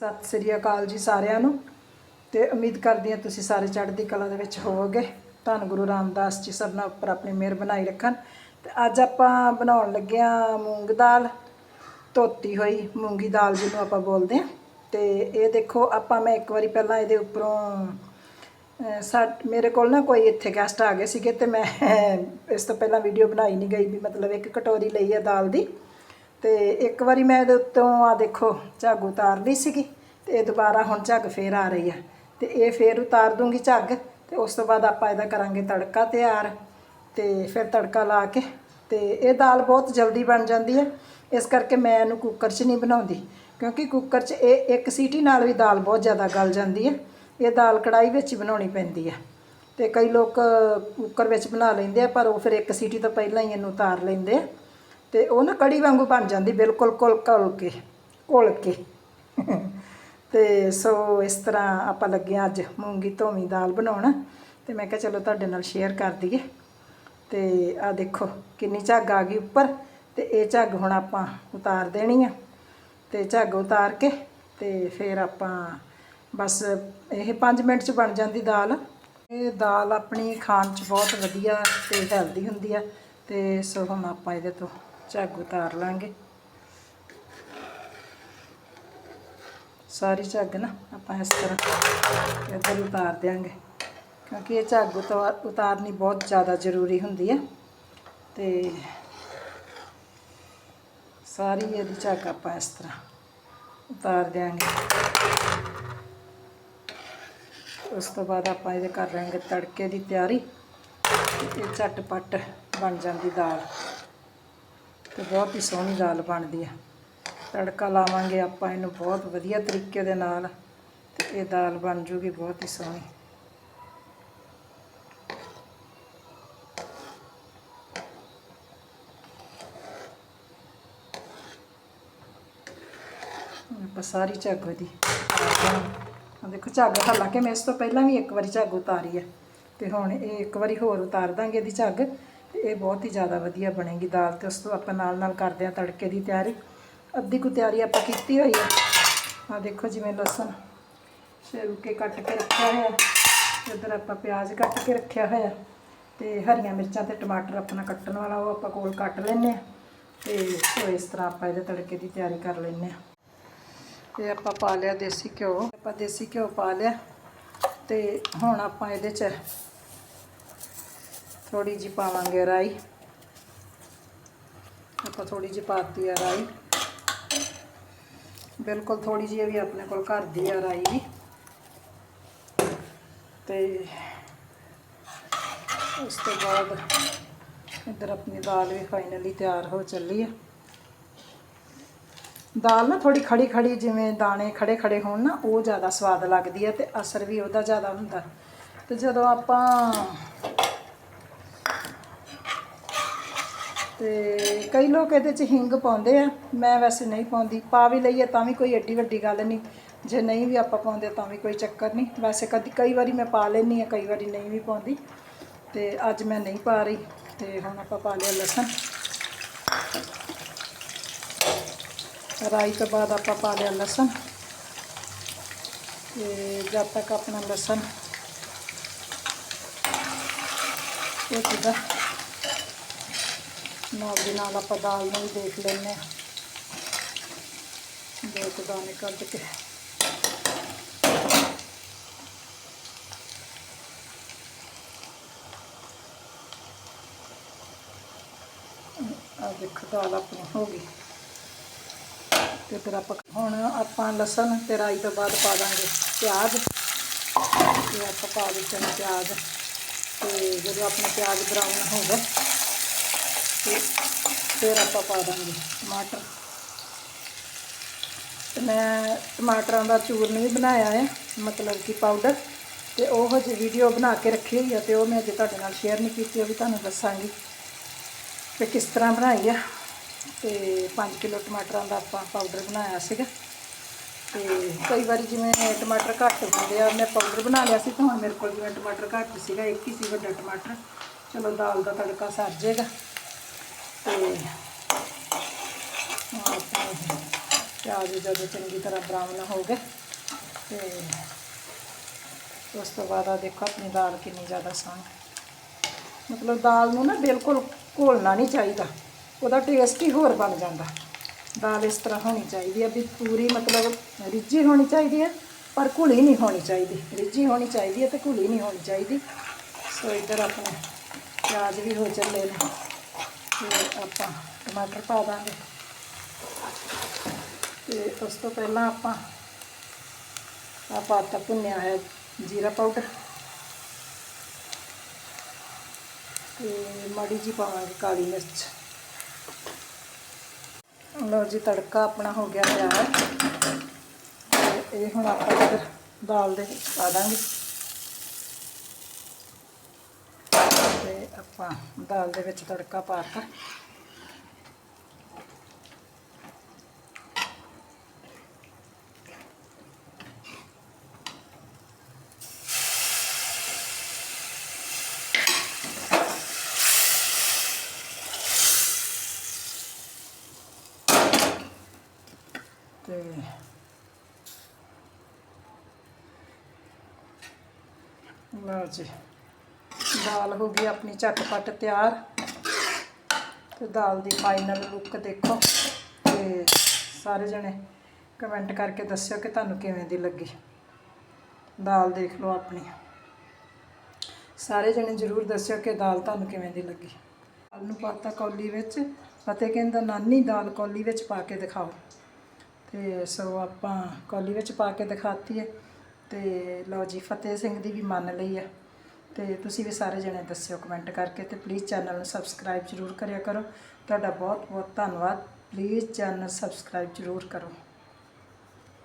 ਸਤਿ ਸ੍ਰੀ ਅਕਾਲ ਜੀ ਸਾਰਿਆਂ ਨੂੰ ਤੇ ਉਮੀਦ ਕਰਦੀ ਹਾਂ ਤੁਸੀਂ ਸਾਰੇ ਚੜ੍ਹਦੀ ਕਲਾ ਦੇ ਵਿੱਚ ਹੋਵੋਗੇ। ਧੰਨ ਗੁਰੂ ਰਾਮਦਾਸ ਜੀ ਸਭ ਨਾਲ ਉੱਪਰ ਆਪਣੀ ਮਿਹਰ ਬਣਾਈ ਰੱਖਣ। ਤੇ ਅੱਜ ਆਪਾਂ ਬਣਾਉਣ ਲੱਗੇ ਹਾਂ ਮੂੰਗ ਦਾਲ, ਧੋਤੀ ਹੋਈ ਮੂੰਗੀ ਦਾਲ ਜਿਹਨੂੰ ਆਪਾਂ ਬੋਲਦੇ ਹਾਂ। ਤੇ ਇਹ ਦੇਖੋ, ਆਪਾਂ ਮੈਂ ਇੱਕ ਵਾਰੀ ਪਹਿਲਾਂ ਇਹਦੇ ਉੱਪਰੋਂ, ਅਹ, ਸਾ, ਮੇਰੇ ਕੋਲ ਨਾ ਕੋਈ ਇੱਥੇ ਗੈਸਟ ਆ ਗਏ ਸੀਗੇ ਤੇ ਮੈਂ ਇਸ ਤੋਂ ਪਹਿਲਾਂ ਵੀਡੀਓ ਬਣਾਈ ਨਹੀਂ ਗਈ ਵੀ ਮਤਲਬ ਇੱਕ ਕਟੋਰੀ ਲਈ ਆ ਦਾਲ ਦੀ। ਤੇ ਇੱਕ ਵਾਰੀ ਮੈਂ ਇਹਦੇ ਉੱਤੋਂ ਆ ਦੇਖੋ ਝੱਗ ਉਤਾਰਦੀ ਸੀਗੀ ਤੇ ਇਹ ਦੁਬਾਰਾ ਹੁਣ ਝੱਗ ਫੇਰ ਆ ਰਹੀ ਆ। ਤੇ ਇਹ ਫੇਰ ਉਤਾਰ ਦੂੰਗੀ ਝੱਗ ਤੇ ਉਸ ਤੋਂ ਬਾਅਦ ਆਪਾਂ ਇਹਦਾ ਕਰਾਂਗੇ ਤੜਕਾ ਤਿਆਰ ਤੇ ਫਿਰ ਤੜਕਾ ਲਾ ਕੇ ਤੇ ਇਹ ਦਾਲ ਬਹੁਤ ਜਲਦੀ ਬਣ ਜਾਂਦੀ ਹੈ ਇਸ ਕਰਕੇ ਮੈਂ ਇਹਨੂੰ ਕੁੱਕਰ 'ਚ ਨਹੀਂ ਬਣਾਉਂਦੀ ਕਿਉਂਕਿ ਕੁੱਕਰ 'ਚ ਇਹ ਇੱਕ ਸੀਟੀ ਨਾਲ ਵੀ ਦਾਲ ਬਹੁਤ ਜ਼ਿਆਦਾ ਗਲ ਜਾਂਦੀ ਹੈ ਇਹ ਦਾਲ ਕੜਾਈ ਵਿੱਚ ਹੀ ਬਣਾਉਣੀ ਪੈਂਦੀ ਹੈ ਤੇ ਕਈ ਲੋਕ ਕੁੱਕਰ ਵਿੱਚ ਬਣਾ ਲੈਂਦੇ ਆ ਪਰ ਉਹ ਫਿਰ ਇੱਕ ਸੀਟੀ ਤੋਂ ਪਹਿਲਾਂ ਹੀ ਇਹਨੂੰ ਉਤਾਰ ਲੈਂਦੇ ਆ। ਤੇ ਉਹ ਨਾ ਕੜੀ ਵਾਂਗੂ ਬਣ ਜਾਂਦੀ, ਬਿਲਕੁਲ ਕੁਲ ਕੁਲ ਕੇ, ਘੋਲ ਕੇ। ਤੇ ਸੋ ਇਸ ਤਰ੍ਹਾਂ ਆਪਾਂ ਲੱਗੇ ਹਾਂ ਅੱਜ ਮੂੰਗੀ ਧੋਵੀਂ ਦਾਲ ਬਣਾਉਣ। ਤੇ ਮੈਂ ਕਿਹਾ ਚਲੋ ਤੁਹਾਡੇ ਨਾਲ ਸ਼ੇਅਰ ਕਰ ਦਈਏ। ਤੇ ਆ ਦੇਖੋ ਕਿੰਨੀ ਝੱਗ ਆ ਗਈ ਉੱਪਰ, ਤੇ ਇਹ ਝੱਗ ਹੁਣ ਆਪਾਂ ਉਤਾਰ ਦੇਣੀ ਆ। ਤੇ ਝੱਗ ਉਤਾਰ ਕੇ ਤੇ ਫਿਰ ਆਪਾਂ ਬਸ ਇਹ 5 ਮਿੰਟ ਚ ਬਣ ਜਾਂਦੀ ਦਾਲ। ਇਹ ਦਾਲ ਆਪਣੀ ਖਾਣ ਚ ਬਹੁਤ ਵਧੀਆ ਤੇ ਹੈਲਦੀ ਹੁੰਦੀ ਆ। ਤੇ ਸੋ ਹੁਣ ਆਪਾਂ ਇਹਦੇ ਤੋਂ ਝੱਗ ਉਤਾਰ ਲਾਂਗੇ। ਸਾਰੀ ਝੱਗ ਨਾ ਆਪਾਂ ਇਸ ਤਰ੍ਹਾਂ ਇੱਧਰ ਉਤਾਰ ਦਿਆਂਗੇ। ਕਿਉਂਕਿ ਇਹ ਝੱਗ ਉਤਾਰ ਉਤਾਰਨੀ ਬਹੁਤ ਜ਼ਿਆਦਾ ਜ਼ਰੂਰੀ ਹੁੰਦੀ ਹੈ ਤੇ ਸਾਰੀ ਇਹਦੀ ਝੱਗ ਆਪਾਂ ਇਸ ਤਰ੍ਹਾਂ ਉਤਾਰ ਦਿਆਂਗੇ। ਉਸ ਤੋਂ ਬਾਅਦ ਆਪਾਂ ਇਹਦੇ ਕਰ ਲਾਂਗੇ ਤੜਕੇ ਦੀ ਤਿਆਰੀ। ਤੇ ਇਹ ਝਟਪਟ ਬਣ ਜਾਂਦੀ ਦਾਲ। ਤੇ ਬਹੁਤ ਹੀ ਸੋਹਣੀ ਦਾਲ ਬਣਦੀ ਹੈ ਤੜਕਾ ਲਾਵਾਂਗੇ ਆਪਾਂ ਇਹਨੂੰ ਬਹੁਤ ਵਧੀਆ ਤਰੀਕੇ ਦੇ ਨਾਲ ਤੇ ਇਹ ਦਾਲ ਬਣ ਜੂਗੀ ਬਹੁਤ ਹੀ ਸੋਹਣੀ। ਆਪਾਂ ਸਾਰੀ ਝੱਗ ਦੀ ਦੇਖੋ ਝੱਗ ਹਾਲਾਂਕਿ ਮੈਂ ਇਸ ਤੋਂ ਪਹਿਲਾਂ ਵੀ ਇੱਕ ਵਾਰੀ ਝੱਗ ਉਤਾਰੀ ਹੈ ਤੇ ਹੁਣ ਇਹ ਇੱਕ ਵਾਰੀ ਹੋਰ ਉਤਾਰ ਦਾਂਗੇ ਇਹਦੀ ਝੱਗ। ਤੇ ਇਹ ਬਹੁਤ ਹੀ ਜ਼ਿਆਦਾ ਵਧੀਆ ਬਣੇਗੀ ਦਾਲ ਤੇ ਉਸ ਤੋਂ ਆਪਾਂ ਨਾਲ ਨਾਲ ਕਰਦੇ ਹਾਂ ਤੜਕੇ ਦੀ ਤਿਆਰੀ। ਅੱਧੀ ਕੁ ਤਿਆਰੀ ਆਪਾਂ ਕੀਤੀ ਹੋਈ ਹੈ। ਆ ਦੇਖੋ ਜਿਵੇਂ ਲਸਣ ਛਿਲ ਕੱਟ ਕੇ ਰੱਖਿਆ ਹੋਇਆ ਇੱਧਰ ਆਪਾਂ ਪਿਆਜ਼ ਕੱਟ ਕੇ ਰੱਖਿਆ ਹੋਇਆ ਤੇ ਹਰੀਆਂ ਮਿਰਚਾਂ ਤੇ ਟਮਾਟਰ ਆਪਣਾ ਕੱਟਣ ਵਾਲਾ ਉਹ ਆਪਾਂ ਕੋਲ ਕੱਟ ਲੈਨੇ ਆ ਤੇ ਸੋ ਇਸ ਤਰ੍ਹਾਂ ਆਪਾਂ ਇਹਦੇ ਤੜਕੇ ਦੀ ਤਿਆਰੀ ਕਰ ਲੈਨੇ ਆ ਤੇ ਆਪਾਂ ਪਾ ਲਿਆ ਦੇਸੀ ਘਿਓ। ਆਪਾਂ ਦੇਸੀ ਘਿਓ ਪਾ ਲਿਆ ਤੇ ਹੁਣ ਆਪਾਂ ਇਹਦੇ 'ਚ ਥੋੜੀ ਜਿਹੀ ਪਾਵਾਂਗੇ ਰਾਈ। ਆਪਾਂ ਥੋੜੀ ਜਿਹੀ ਪਾਤੀ ਆ ਰਾਈ। ਬਿਲਕੁਲ ਥੋੜੀ ਜਿਹੀ ਵੀ ਆਪਣੇ ਕੋਲ ਘਰ ਦੀ ਆ ਰਾਈ ਵੀ। ਤੇ ਉਸ ਤੋਂ ਬਾਅਦ ਇੱਧਰ ਆਪਣੀ ਦਾਲ ਵੀ ਫਾਈਨਲੀ ਤਿਆਰ ਹੋ ਚੱਲੀ ਆ। ਦਾਲ ਨਾ ਥੋੜੀ ਖੜੀ ਖੜੀ ਜਿਵੇਂ ਦਾਣੇ ਖੜੇ ਖੜੇ ਹੋਣ ਨਾ, ਉਹ ਜ਼ਿਆਦਾ ਸਵਾਦ ਲੱਗਦੀ ਹੈ ਤੇ ਅਸਰ ਵੀ ਉਹਦਾ ਜ਼ਿਆਦਾ ਹੁੰਦਾ। ਤੇ ਜਦੋਂ ਆਪਾਂ ਤੇ ਕਈ ਲੋਕ ਇਹਦੇ ਚ ਹਿੰਗ ਪਾਉਂਦੇ ਆ, ਮੈਂ ਵੈਸੇ ਨਹੀਂ ਪਾਉਂਦੀ, ਪਾ ਵੀ ਲਈਏ ਤਾਂ ਵੀ ਕੋਈ ਐਡੀ ਵੱਡੀ ਗੱਲ ਨਹੀਂ, ਜੇ ਨਹੀਂ ਵੀ ਆਪਾਂ ਪਾਉਂਦੇ ਤਾਂ ਵੀ ਕੋਈ ਚੱਕਰ ਨਹੀਂ, ਵੈਸੇ ਕਦੀ ਕਈ ਵਾਰੀ ਮੈਂ ਪਾ ਲੈਂਦੀ ਆ, ਕਈ ਵਾਰੀ ਨਹੀਂ ਵੀ ਪਾਉਂਦੀ, ਤੇ ਅੱਜ ਮੈਂ ਨਹੀਂ ਪਾ ਰਹੀ, ਤੇ ਹੁਣ ਆਪਾਂ ਪਾ ਲਿਆ ਲਸਣ। ਰਾਈ ਤੋਂ ਬਾਅਦ ਆਪਾਂ ਪਾ ਲਿਆ ਲਸਣ, ਤੇ ਜਦ ਤੱਕ ਆਪਣਾ ਲਸਣ ਇਹ ਕਿਦਾ ਨਾਲ ਦੇ ਨਾਲ ਆਪਾਂ ਦਾਲ ਨੂੰ ਵੀ ਦੇਖ ਲੈਂਦੇ ਹਾਂ। ਦੋ ਕੁ ਦਾਣੇ ਕੱਢ ਕੇ। ਆ ਦੇਖੋ ਦਾਲ ਆਪਣੀ ਹੋ ਗਈ। ਤੇ ਫਿਰ ਆਪਾਂ ਹੁਣ ਆਪਾਂ ਲਸਣ ਤੇ ਰਾਈ ਤੋਂ ਬਾਅਦ ਪਾ ਦਾਂਗੇ ਪਿਆਜ਼। ਤੇ ਆਪਾਂ ਪਾ ਦਿੱਤੇ ਨੇ ਪਿਆਜ਼। ਤੇ ਜਦੋਂ ਆਪਣਾ ਪਿਆਜ਼ ਬਰਾਊਨ ਹੋ ਗਿਆ ਫਿਰ ਆਪਾਂ ਪਾ ਦਾਂਗੇ ਟਮਾਟਰ। ਤੇ ਮੈਂ ਟਮਾਟਰਾਂ ਦਾ ਚੂਰਨ ਵੀ ਬਣਾਇਆ ਹੈ, ਮਤਲਬ ਕਿ ਪਾਊਡਰ ਤੇ ਉਹ ਹਜੇ ਵੀਡੀਓ ਬਣਾ ਕੇ ਰੱਖੀ ਹੋਈ ਆ ਤੇ ਉਹ ਮੈਂ ਅਜੇ ਤੁਹਾਡੇ ਨਾਲ ਸ਼ੇਅਰ ਨਹੀਂ ਕੀਤੀ, ਉਹ ਵੀ ਤੁਹਾਨੂੰ ਦੱਸਾਂਗੀ ਕਿ ਕਿਸ ਤਰ੍ਹਾਂ ਬਣਾਈ ਆ। ਤੇ 5 ਕਿਲੋ ਟਮਾਟਰਾਂ ਦਾ ਆਪਾਂ ਪਾਊਡਰ ਬਣਾਇਆ ਸੀਗਾ। ਤੇ ਕਈ ਵਾਰੀ ਜਿਵੇਂ ਟਮਾਟਰ ਘੱਟ ਹੁੰਦੇ ਆ, ਮੈਂ ਪਾਊਡਰ ਬਣਾ ਲਿਆ ਸੀ ਤਾਂ ਹੁਣ ਮੇਰੇ ਕੋਲ ਜਿਵੇਂ ਟਮਾਟਰ ਘੱਟ ਸੀਗਾ, ਇੱਕ ਹੀ ਸੀ ਵੱਡਾ ਟਮਾਟਰ। ਚਲੋ ਦਾਲ ਦਾ ਤੜਕਾ ਸਰ ਜਾਏਗਾ। ਤੇ ਹੁਣ ਪਿਆਜ਼ ਜਦੋਂ ਚੰਗੀ ਤਰ੍ਹਾਂ ਬਰਾਊਨ ਹੋ ਗਏ ਤੇ ਉਸ ਤੋਂ ਬਾਅਦ ਆ ਦੇਖੋ ਆਪਣੀ ਦਾਲ ਕਿੰਨੀ ਜ਼ਿਆਦਾ ਸੋਹਣੀ ਮਤਲਬ ਦਾਲ ਨੂੰ ਨਾ ਬਿਲਕੁਲ ਘੋਲਣਾ ਨਹੀਂ ਚਾਹੀਦਾ, ਉਹਦਾ ਟੇਸਟ ਹੀ ਹੋਰ ਬਣ ਜਾਂਦਾ। ਦਾਲ ਇਸ ਤਰ੍ਹਾਂ ਹੋਣੀ ਚਾਹੀਦੀ ਹੈ ਵੀ ਪੂਰੀ ਮਤਲਬ ਰਿੱਝੀ ਹੋਣੀ ਚਾਹੀਦੀ ਹੈ ਪਰ ਘੁਲੀ ਨਹੀਂ ਹੋਣੀ ਚਾਹੀਦੀ। ਰਿੱਝੀ ਹੋਣੀ ਚਾਹੀਦੀ ਹੈ ਤੇ ਘੁਲੀ ਨਹੀਂ ਹੋਣੀ ਚਾਹੀਦੀ। ਸੋ ਇੱਧਰ ਆਪਣੇ ਪਿਆਜ਼ ਵੀ ਹੋ ਚੱਲੇ ਨੇ। ਤੇ ਆਪਾਂ ਟਮਾਟਰ ਪਾ ਦਾਂਗੇ। ਤੇ ਉਸ ਤੋਂ ਪਹਿਲਾਂ ਆਪਾਂ ਆ ਪਾਤਾ ਭੁੰਨਿਆ ਹੈ ਜੀਰਾ ਪਾਊਡਰ। ਤੇ ਮਾੜੀ ਜੀ ਪਾਵਾਂਗੇ ਕਾਲੀ ਮਿਰਚ। ਲਓ ਜੀ, ਤੜਕਾ ਆਪਣਾ ਹੋ ਗਿਆ ਤਿਆਰ। ਤੇ ਇਹ ਹੁਣ ਆਪਾਂ ਇੱਧਰ ਦਾਲ ਦੇ ਪਾ ਦਾਂਗੇ ਤੇ ਆਪਾਂ ਦਾਲ ਦੇ ਵਿੱਚ ਤੜਕਾ ਪਾਤਾ ਤੇ ਲਓ ਜੀ ਦਾਲ ਹੋ ਗਈ ਆਪਣੀ ਝਟਪਟ ਤਿਆਰ। ਤੇ ਦਾਲ ਦੀ ਫਾਈਨਲ ਲੁੱਕ ਦੇਖੋ। ਤੇ ਸਾਰੇ ਜਣੇ ਕਮੈਂਟ ਕਰਕੇ ਦੱਸਿਓ ਕਿ ਤੁਹਾਨੂੰ ਕਿਵੇਂ ਦੀ ਲੱਗੀ। ਦਾਲ ਦੇਖ ਲਓ ਆਪਣੀ। ਸਾਰੇ ਜਣੇ ਜ਼ਰੂਰ ਦੱਸਿਓ ਕਿ ਦਾਲ ਤੁਹਾਨੂੰ ਕਿਵੇਂ ਦੀ ਲੱਗੀ। ਦਾਲ ਨੂੰ ਪਾਤਾ ਕੌਲੀ ਵਿੱਚ ਫਤਿਹ ਕਹਿੰਦਾ, ਨਾਨੀ, ਦਾਲ ਕੌਲੀ ਵਿੱਚ ਪਾ ਕੇ ਦਿਖਾਓ। ਤੇ ਸੋ ਆਪਾਂ ਕੌਲੀ ਵਿੱਚ ਪਾ ਕੇ ਦਿਖਾਤੀ ਹੈ। ਤੇ ਲਓ ਜੀ, ਫਤਿਹ ਸਿੰਘ ਦੀ ਵੀ ਮੰਨ ਲਈ ਹੈ। ਤੇ ਤੁਸੀਂ ਵੀ ਸਾਰੇ ਜਣੇ ਦੱਸਿਓ ਕਮੈਂਟ ਕਰਕੇ ਤੇ ਪਲੀਜ਼ ਚੈਨਲ ਨੂੰ ਸਬਸਕ੍ਰਾਈਬ ਜ਼ਰੂਰ ਕਰਿਆ ਕਰੋ। ਤੁਹਾਡਾ ਬਹੁਤ ਬਹੁਤ ਧੰਨਵਾਦ। ਪਲੀਜ਼ ਚੈਨਲ ਸਬਸਕ੍ਰਾਈਬ ਜ਼ਰੂਰ ਕਰੋ।